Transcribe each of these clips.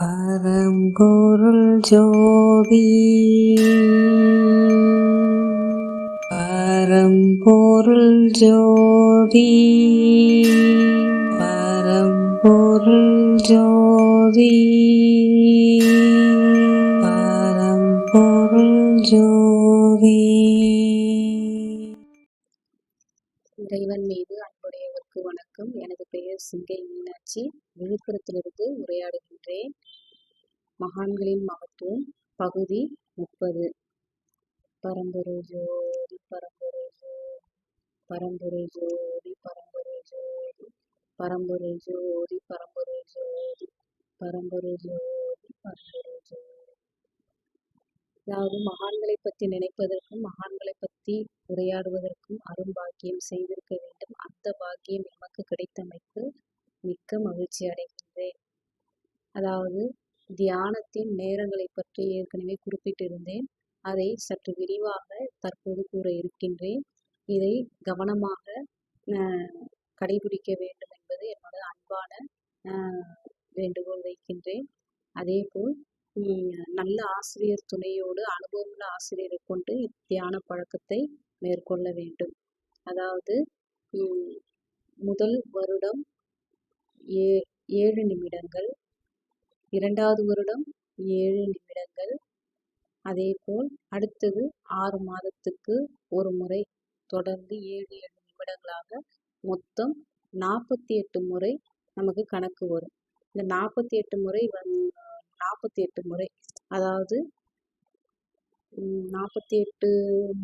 பரம்பொருள் ஜோதி. பரம்பொருள் ஜோதி. பரம்பொருள் ஜோதி. பரம்பொருள் ஜோதி. இறைவன் மீது அன்புடைய அனைவருக்கும் வணக்கம். எனது பெயர் சிங்கை மீனாட்சி. விழுப்புரத்திலிருந்து உரையாடுகின்றேன். மகான்களின் மகத்துவம் பகுதி முப்பது. பரம்பொருள் ஜோதி பரம்பொருள் ஜோதி பரம்பொருள் ஜோதி பரம்பொருள் ஜோதி பரம்பொருள் ஜோதி பரம்பொருள் ஜோதி பரம்பொருள் ஜோதி பரம்பொருள் ஜோதி. அதாவது மகான்களை பற்றி நினைப்பதற்கும் மகான்களை பற்றி உரையாடுவதற்கும் அரும்பாக்கியம் செய்திருக்க வேண்டும் பாக்கியம் எமக்கு கிடைத்தமைக்கு மிக்க மகிழ்ச்சி அடைகின்றேன். அதாவது தியானத்தின் நேரங்களை பற்றி ஏற்கனவே குறிப்பிட்டிருந்தேன். அதை சற்று விரிவாக தற்போது கூற இருக்கின்றேன். இதை கவனமாக கடைபிடிக்க வேண்டும் என்பது என்னோட அன்பான வேண்டுகோள் வைக்கின்றேன். அதே போல் நல்ல ஆசிரியர் துணையோடு அனுபவமுள்ள ஆசிரியரை கொண்டு தியான பழக்கத்தை மேற்கொள்ள வேண்டும். அதாவது முதல் வருடம் ஏ ஏழு நிமிடங்கள். இரண்டாவது வருடம் ஏழு நிமிடங்கள். அதேபோல் அடுத்தது ஆறு மாதத்துக்கு ஒரு முறை தொடர்ந்து ஏழு ஏழு நிமிடங்களாக மொத்தம் நாற்பத்தி எட்டு முறை நமக்கு கணக்கு வரும். இந்த நாற்பத்தி எட்டு முறை வந் நாற்பத்தி எட்டு முறை அதாவது நாற்பத்தி எட்டு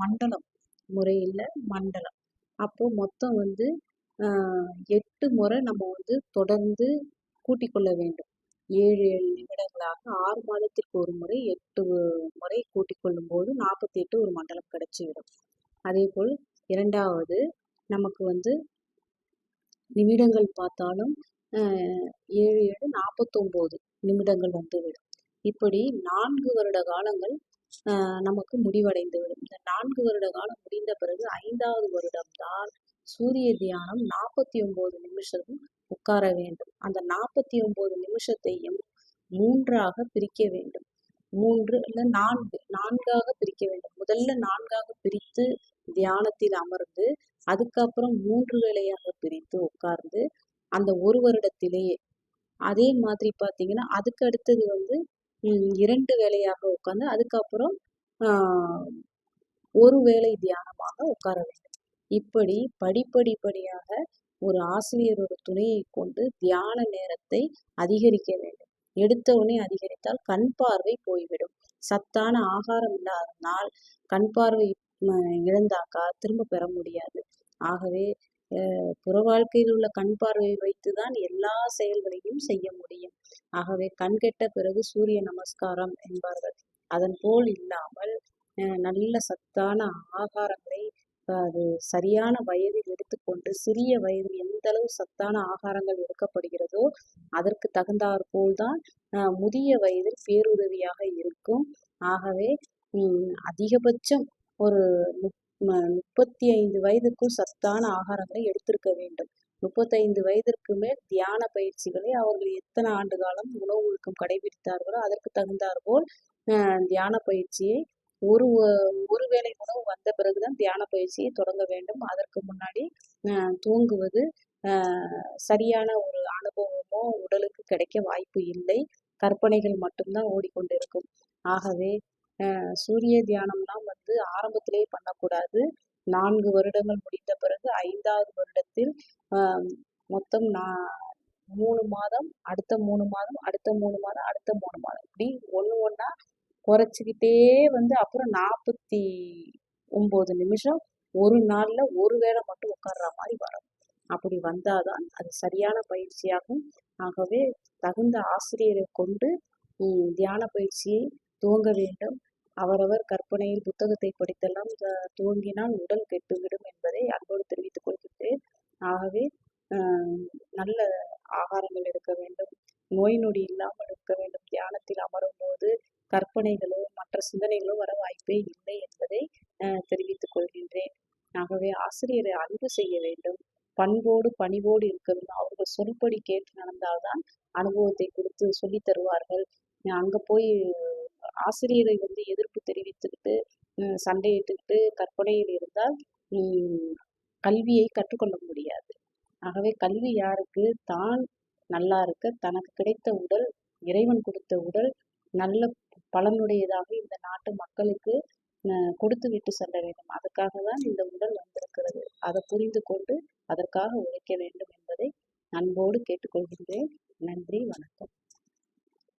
மண்டலம் முறையில் மண்டலம். அப்போ மொத்தம் வந்து ஆஹ், எட்டு முறை நம்ம வந்து தொடர்ந்து கூட்டிக் கொள்ள வேண்டும். ஏழு ஏழு நிமிடங்களாக ஆறு மாதத்திற்கு ஒரு முறை எட்டு முறை கூட்டிக் கொள்ளும் போது நாற்பத்தி எட்டு ஒரு மண்டலம் கிடைச்சிவிடும். அதே போல் இரண்டாவது நமக்கு வந்து நிமிடங்கள் பார்த்தாலும் ஆஹ், ஏழு ஏழு நாற்பத்தொம்போது நிமிடங்கள் வந்துவிடும். இப்படி நான்கு வருட காலங்கள் நமக்கு முடிவடைந்து விடும். இந்த நான்கு வருட காலம் முடிந்த பிறகு ஐந்தாவது வருடம்தான் சூரிய தியானம் நாற்பத்தி ஒன்பது நிமிஷம் உட்கார வேண்டும். அந்த நாற்பத்தி ஒன்பது நிமிஷத்தையும் மூன்றாக பிரிக்க வேண்டும். மூன்று இல்லை நான்கு நான்காக பிரிக்க வேண்டும். முதல்ல நான்காக பிரித்து தியானத்தில் அமர்ந்து அதுக்கப்புறம் மூன்று வேளையாக பிரித்து உட்கார்ந்து அந்த ஒரு வருடத்திலேயே. அதே மாதிரி பார்த்தீங்கன்னா அதுக்கு அடுத்தது வந்து இரண்டு வேலையாக உட்கார்ந்து அதுக்கப்புறம் ஒரு வேளை தியானமாக உட்கார வேண்டும். இப்படி படிப்படிப்படியாக ஒரு ஆசிரியரோட துணையை கொண்டு தியான நேரத்தை அதிகரிக்க வேண்டும். எடுத்தவுடனே அதிகரித்தால் கண் பார்வை போய்விடும். சத்தான ஆகாரம் இல்லாதனால் கண் பார்வை இழந்தாக்கா திரும்ப பெற முடியாது. ஆகவே புற வாழ்க்கையில் உள்ள கண் பார்வையை வைத்துதான் எல்லா செயல்களையும் செய்ய முடியும். ஆகவே கண் கெட்ட பிறகு சூரிய நமஸ்காரம் என்பார்கள். அதன் போல் இல்லாமல் நல்ல சத்தான ஆகாரங்களை அது சரியான வயதில் எடுத்துக்கொண்டு சிறிய வயதில் எந்த அளவு சத்தான ஆகாரங்கள் எடுக்கப்படுகிறதோ அதற்கு தகுந்தாற் போல்தான் முதிய வயதில் பேருதவியாக இருக்கும். ஆகவே அதிகபட்சம் ஒரு முப்- முப்பத்தி ஐந்து வயதுக்குள் சத்தான ஆகாரங்களை எடுத்திருக்க வேண்டும். முப்பத்தைந்து வயதிற்கு மேல் தியான பயிற்சிகளை அவர்கள் எத்தனை ஆண்டு காலம் உணவு ஒழுக்கம் கடைபிடித்தார்களோ அதற்கு தகுந்தாற்போல் தியான பயிற்சியை ஒரு ஒருவேளை ஒரு வேளை உணவு வந்த பிறகுதான் தியான பயிற்சியை தொடங்க வேண்டும். அதற்கு முன்னாடி தூங்குவது சரியான ஒரு அனுபவமோ உடலுக்கு கிடைக்க வாய்ப்பு இல்லை. கற்பனைகள் மட்டும்தான் ஓடிக்கொண்டிருக்கும். ஆகவே சூரிய தியானம்லாம் வந்து ஆரம்பத்திலேயே பண்ணக்கூடாது. நான்கு வருடங்கள் முடிந்த பிறகு ஐந்தாவது வருடத்தில் மொத்தம் நான் மூணு மாதம் அடுத்த மூணு மாதம் அடுத்த மூணு மாதம் அடுத்த மூணு மாதம். இப்படி ஒன்று ஒன்றா குறைச்சிக்கிட்டே வந்து அப்புறம் நாற்பத்தி ஒம்பது நிமிஷம் ஒரு நாளில் ஒரு வேளை மட்டும் உட்கார்ற மாதிரி வரும். அப்படி வந்தாதான் அது சரியான பயிற்சியாகும். ஆகவே தகுந்த ஆசிரியரை கொண்டு தியான பயிற்சியை துவங்க வேண்டும். அவரவர் கற்பனையில் புத்தகத்தை படித்தெல்லாம் த- துவங்கினால் உடல் கெட்டுவிடும் என்பதை அன்போடு தெரிவித்துக் கொள்கின்றேன். ஆகவே நல்ல ஆகாரங்கள் எடுக்க வேண்டும். நோய் நொடி இல்லாமல் இருக்க வேண்டும். தியானத்தில் அமரும் போது கற்பனைகளோ மற்ற சிந்தனைகளோ வர வாய்ப்பே இல்லை என்பதை தெரிவித்துக் கொள்கின்றேன். ஆகவே ஆசிரியரை அன்பு செய்ய வேண்டும். பண்போடு பணிவோடு இருக்க வேண்டும். அவர்கள் சொல்படி கேட்டு நடந்தால்தான் அனுபவத்தை கொடுத்து சொல்லி தருவார்கள். அங்கே போய் ஆசிரியரை வந்து எதிர்ப்பு தெரிவித்துக்கிட்டு சண்டையிட்டுக்கிட்டு கற்பனையில் இருந்தால் கல்வியை கற்றுக்கொள்ள முடியாது. ஆகவே கல்வி யாருக்கு? தான் நல்லா இருக்க தனக்கு கிடைத்த உடல் இறைவன் கொடுத்த உடல் நல்ல பலனுடையதாக இந்த நாட்டு மக்களுக்கு கொடுத்து விட்டு செல்ல வேண்டும். அதுக்காக தான் இந்த உடல் வந்திருக்கிறது. அதை புரிந்து கொண்டு அதற்காக உழைக்க வேண்டும் என்பதை அன்போடு கேட்டுக்கொள்கின்றேன். நன்றி வணக்கம்.